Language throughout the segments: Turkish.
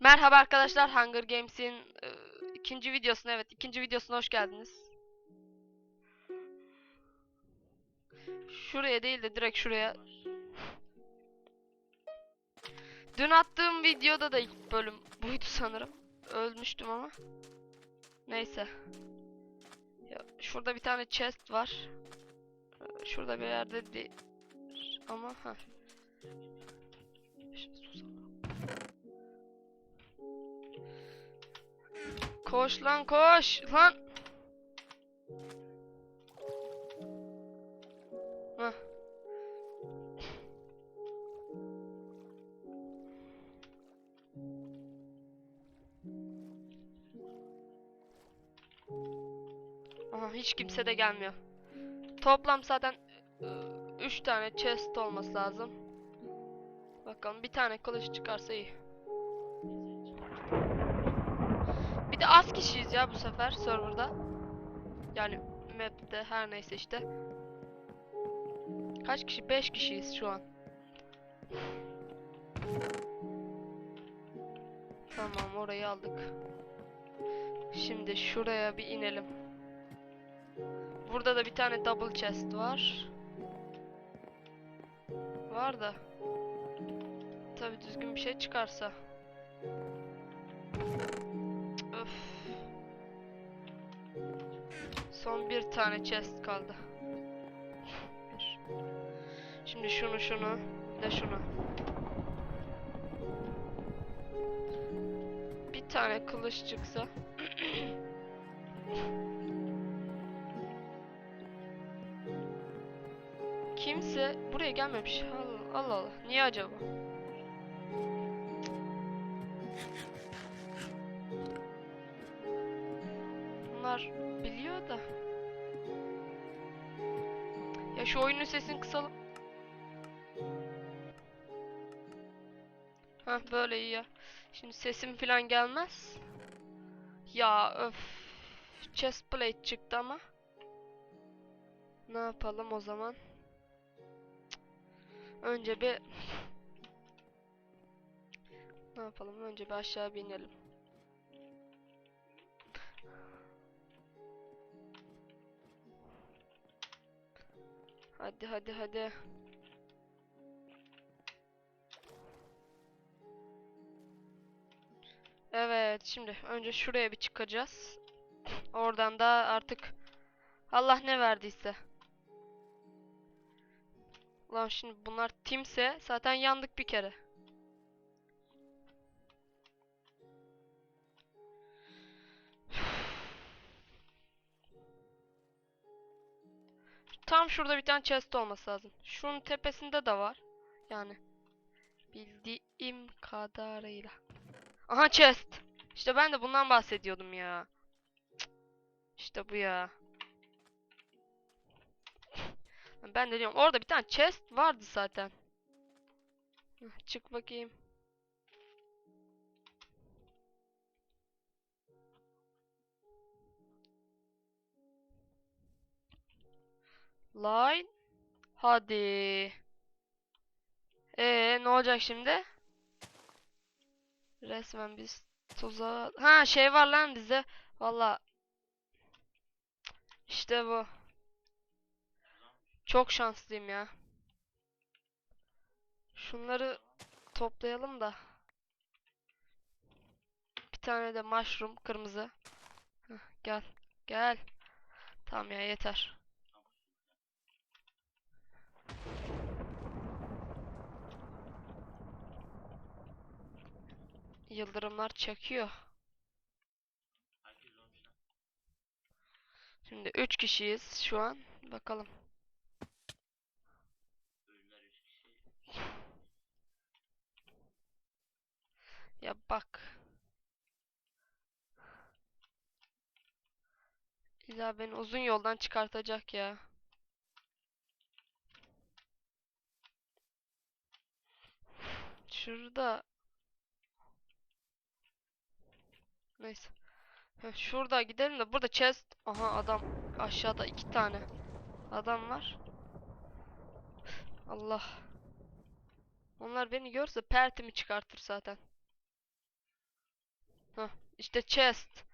Merhaba arkadaşlar Hunger Games'in e, ikinci videosuna evet ikinci videosuna hoş geldiniz. Şuraya değil de direkt şuraya. Dün attığım videoda da ilk bölüm buydu sanırım. Ölmüştüm ama. Neyse. Ya, şurada bir tane chest var. Ee, Şurada bir yerde değil. Ama ha. Şimdi susalım. Koş lan koş lan. Heh. Aha hiç kimse de gelmiyor. Toplam zaten 3 tane chest olması lazım. Bakalım bir tane kılıç çıkarsa iyi. Bir de az kişiyiz ya bu sefer serverda. Yani map'te her neyse işte. Kaç kişi? 5 kişiyiz şu an. Tamam orayı aldık. Şimdi şuraya bir inelim. Burada da bir tane double chest var. Var da. Tabi düzgün bir şey çıkarsa. Son bir tane chest kaldı. Şimdi şunu şunu de şunu. Bir tane kılıç çıksa. Kimse buraya gelmemiş. Allah Allah. Allah. Niye acaba? Bunlar da. Ya şu oyunun sesini kısalım. Ha böyle iyi ya. Şimdi sesim falan gelmez. Ya öf. Chest plate çıktı ama. Ne yapalım o zaman? Önce bir ne yapalım? Önce bir aşağı bir Hadi hadi hadi. Evet, şimdi önce şuraya bir çıkacağız. Oradan da artık Allah ne verdiyse. Lan şimdi bunlar timse zaten yandık bir kere. Tam şurada bir tane chest olması lazım. Şunun tepesinde de var. Yani bildiğim kadarıyla. Aha chest. İşte ben de bundan bahsediyordum ya. İşte bu ya. Ben de diyorum orada bir tane chest vardı zaten. Çık bakayım. Line. Hadi. Ee ne olacak şimdi? Resmen biz tuzağa... Ha şey var lan bizde. Valla. İşte bu. Çok şanslıyım ya. Şunları toplayalım da. Bir tane de mushroom kırmızı. Heh, gel. Gel. Tamam ya yeter. Yıldırımlar çakıyor. Şimdi 3 kişiyiz şu an. Bakalım. Ya bak. İlla beni uzun yoldan çıkartacak ya. Şurada. Neyse. Heh, şurada gidelim de burada chest. Aha adam aşağıda iki tane adam var. Allah. Onlar beni görse pertimi çıkartır zaten. İşte chest.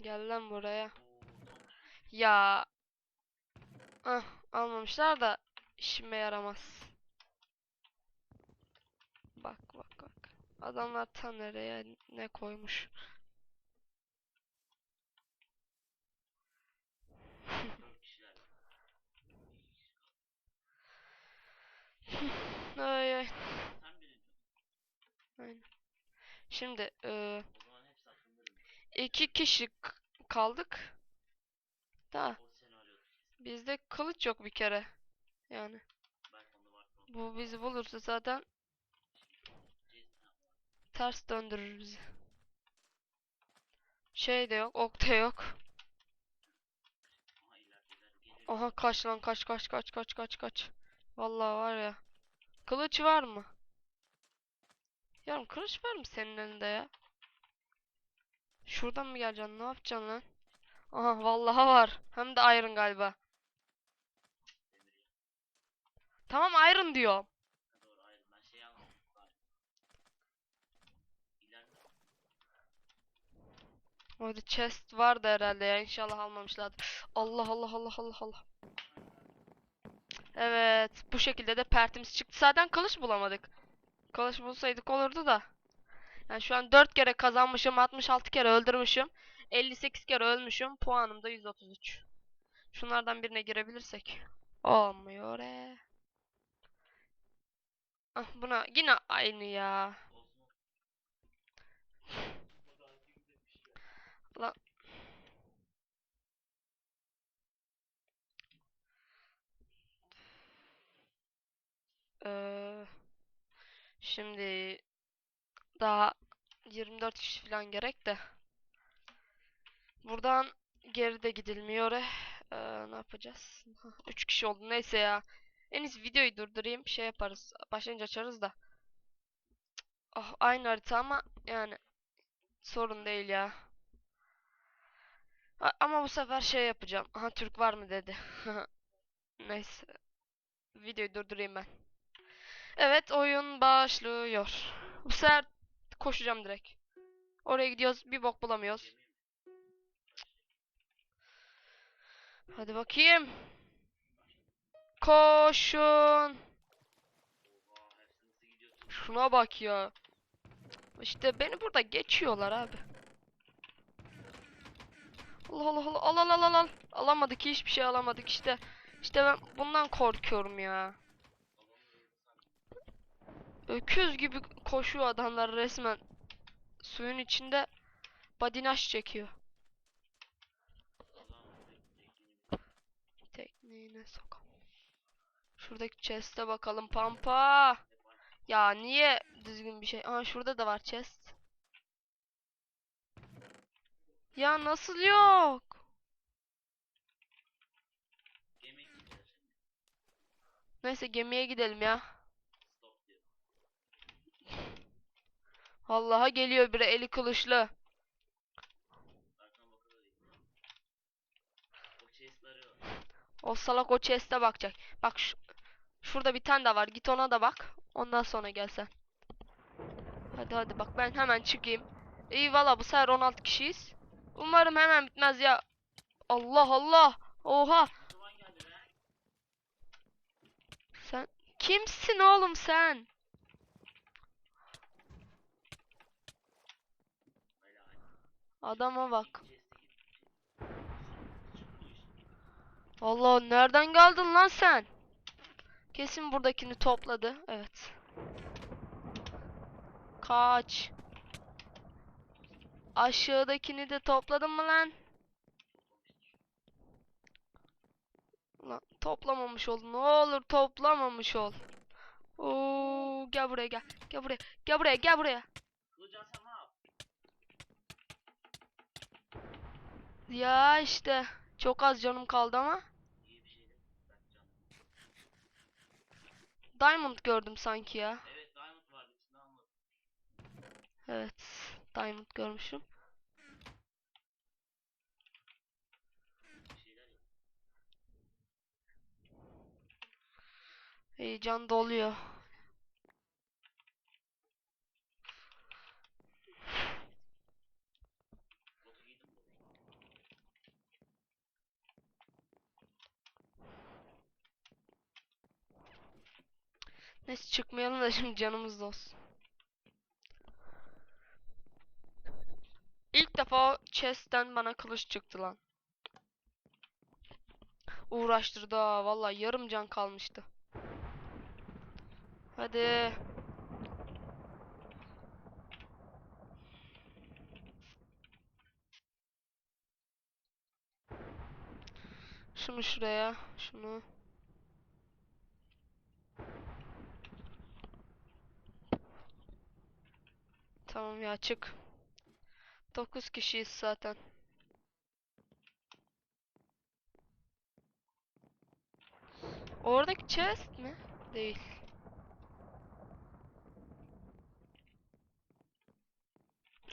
Gel lan buraya. Ya. Ah, almamışlar da işime yaramaz. Bak bak bak. Adamlar tam nereye ne koymuş. Ay ay. Aynen. Şimdi akılları. iki kişi kaldık. Da bizde kılıç yok bir kere. Yani bu bizi bulursa zaten ters döndürür bizi. Şey de yok, ok da yok. Aha kaç lan kaç kaç kaç kaç kaç kaç. Vallahi var ya. Kılıç var mı? Yarım kılıç var mı senin elinde ya? Şuradan mı geleceksin? Ne yapacaksın lan? Aha vallahi var. Hem de iron galiba. Tamam iron diyorum. Orada chest vardı herhalde ya. İnşallah almamışlardır. Allah Allah Allah Allah Allah. Evet. Bu şekilde de pertimiz çıktı. Zaten kılıç bulamadık. Kılıç bulsaydık olurdu da. Yani şu an 4 kere kazanmışım. 66 kere öldürmüşüm. 58 kere ölmüşüm. Puanım da 133. Şunlardan birine girebilirsek. Olmuyor e. Ah buna yine aynı ya. Lan. Şimdi daha 24 kişi falan gerek de. Buradan geri de gidilmiyor. Ee, ne yapacağız? 3 kişi oldu. Neyse ya. En iyisi videoyu durdurayım. Şey yaparız. Başlayınca açarız da. Ah, aynı harita ama yani sorun değil ya. Ama bu sefer şey yapacağım. Aha Türk var mı dedi. Neyse. Videoyu durdurayım ben. Evet oyun başlıyor. Bu sefer koşacağım direkt. Oraya gidiyoruz bir bok bulamıyoruz. Hadi bakayım. Koşun. Şuna bak ya. İşte beni burada geçiyorlar abi. Allah Allah Allah al al al al al. Alamadık hiçbir şey alamadık işte. İşte ben bundan korkuyorum ya. Öküz gibi koşuyor adamlar resmen. Suyun içinde badinaş çekiyor. Tekniğine sokam. Şuradaki chest'e bakalım pampa. Ya niye düzgün bir şey? Aa şurada da var chest. Ya nasıl yok? Gemi. Neyse gemiye gidelim ya. Allah'a geliyor biri eli kılıçlı. O salak o chest'e bakacak. Bak şu, şurada bir tane daha var. Git ona da bak. Ondan sonra gel sen. Hadi hadi bak ben hemen çıkayım. İyi valla bu sefer 16 kişiyiz. Umarım hemen bitmez ya. Allah Allah. Oha. Sen kimsin oğlum sen? Adama bak. Allah nereden geldin lan sen? Kesin buradakini topladı. Evet. Kaç. Aşağıdakini de topladın mı lan? Lan toplamamış ol. Ne olur toplamamış ol. Oo, gel buraya gel. Gel buraya. Gel buraya gel buraya. Ya işte çok az canım kaldı ama. Diamond gördüm sanki ya. Evet diamond vardı içinde. Evet diamond görmüşüm. Heyecan doluyor. Neyse çıkmayalım da şimdi canımız olsun. Defa chest'ten bana kılıç çıktı lan. Uğraştırdı ha. Vallahi yarım can kalmıştı. Hadi. Şunu şuraya. Şunu. Tamam ya çık. 9 kişiyiz zaten. Oradaki chest mi? Değil.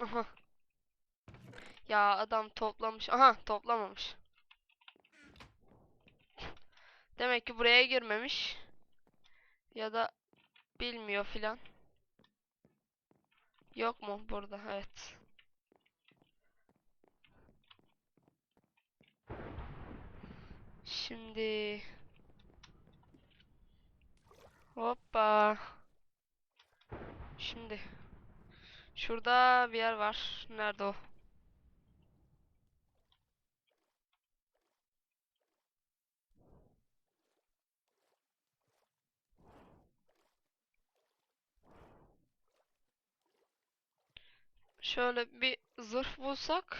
Aha. Ya adam toplamış. Aha toplamamış. Demek ki buraya girmemiş. Ya da bilmiyor filan. Yok mu burada? Evet. Şimdi hoppa. Şimdi şurada bir yer var. Nerede o? Şöyle bir zırh bulsak.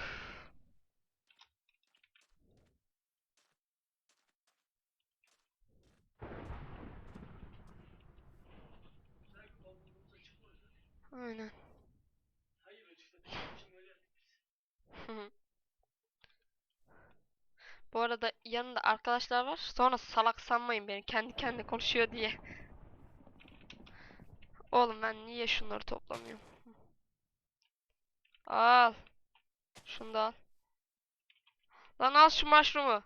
Aynen. Bu arada yanında arkadaşlar var. Sonra salak sanmayın beni kendi kendine konuşuyor diye. Oğlum ben niye şunları toplamıyorum? Al. Şunu da al. Lan al şu mushroom'u.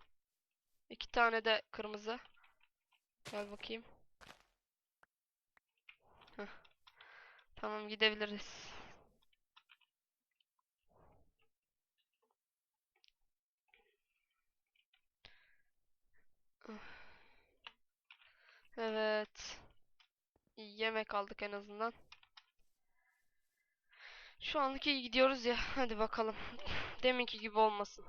İki tane de kırmızı. Gel bakayım. Tamam gidebiliriz. Evet. Yemek aldık en azından. Şu anlık iyi gidiyoruz ya. Hadi bakalım. Deminki gibi olmasın.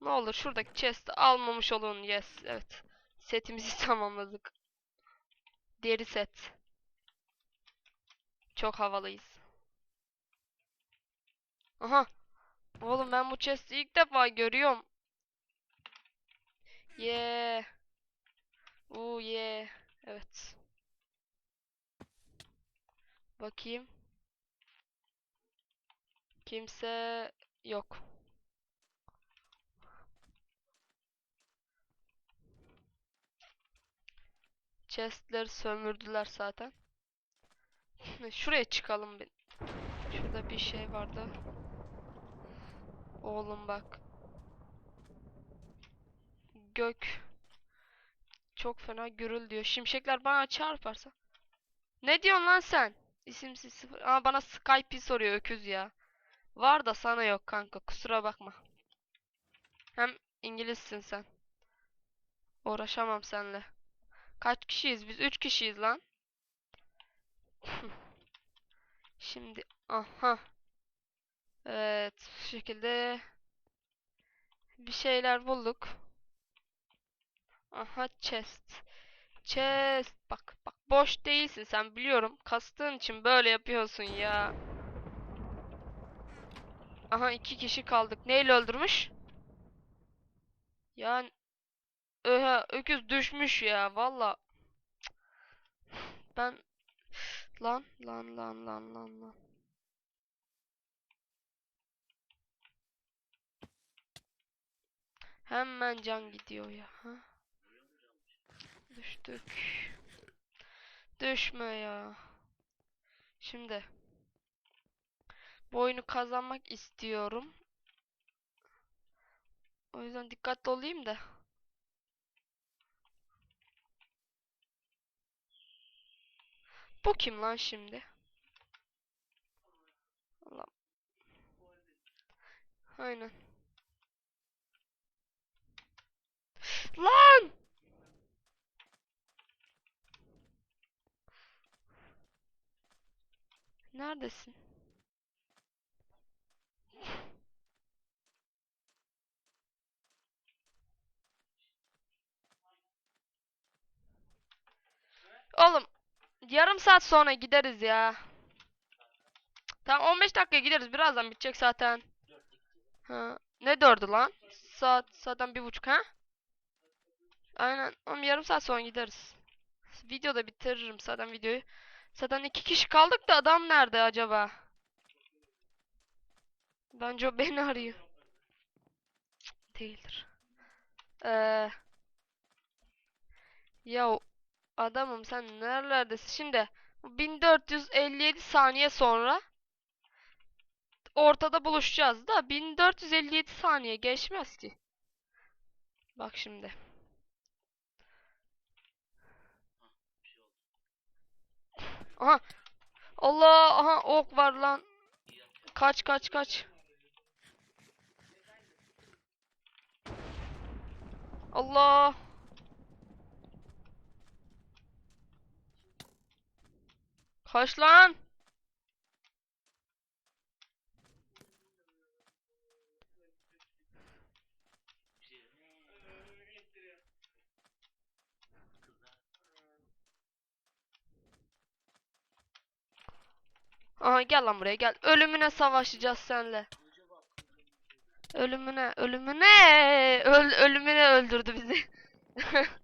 Ne olur şuradaki chest'i almamış olun. Yes. Evet. Setimizi tamamladık. Deri set. Çok havalıyız. Aha. Oğlum ben bu chest'i ilk defa görüyorum. Yeah. Oo yeah. Evet. Bakayım. Kimse yok. Chest'leri sömürdüler zaten. Şuraya çıkalım bir. Şurada bir şey vardı. Oğlum bak. Gök. Çok fena gürül diyor. Şimşekler bana çarparsa. Ne diyorsun lan sen? İsimsiz sıfır. Aa bana Skype'i soruyor öküz ya. Var da sana yok kanka. Kusura bakma. Hem İngilizsin sen. Uğraşamam seninle. Kaç kişiyiz? Biz 3 kişiyiz lan. Şimdi aha. Evet, bu şekilde bir şeyler bulduk. Aha chest. Chest. Bak bak boş değilsin sen biliyorum. Kastığın için böyle yapıyorsun ya. Aha iki kişi kaldık. Neyle öldürmüş? Yani Öha, öküz düşmüş ya valla. Ben lan lan lan lan lan lan. Hemen can gidiyor ya. Ha? Düştük. Düşme ya. Şimdi bu oyunu kazanmak istiyorum. O yüzden dikkatli olayım da. Bu kim lan şimdi? Allah. Aynen. Lan! Neredesin? Oğlum yarım saat sonra gideriz ya. Tamam 15 dakika gideriz. Birazdan bitecek zaten. Ha. Ne dördü lan? Saat zaten bir buçuk ha? Aynen. Oğlum yarım saat sonra gideriz. Videoda bitiririm zaten videoyu. Zaten iki kişi kaldık da adam nerede acaba? Bence o beni arıyor. Değildir. Ee, ya adamım sen nerelerdesin? Şimdi 1457 saniye sonra ortada buluşacağız da 1457 saniye geçmez ki. Bak şimdi. Aha. Allah aha ok var lan. Kaç kaç kaç. Allah. Kaç lan. Aha gel lan buraya gel. Ölümüne savaşacağız senle. Ölümüne, ölümüne. Öl, ölümüne öldürdü bizi.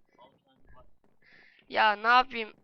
Ya ne yapayım?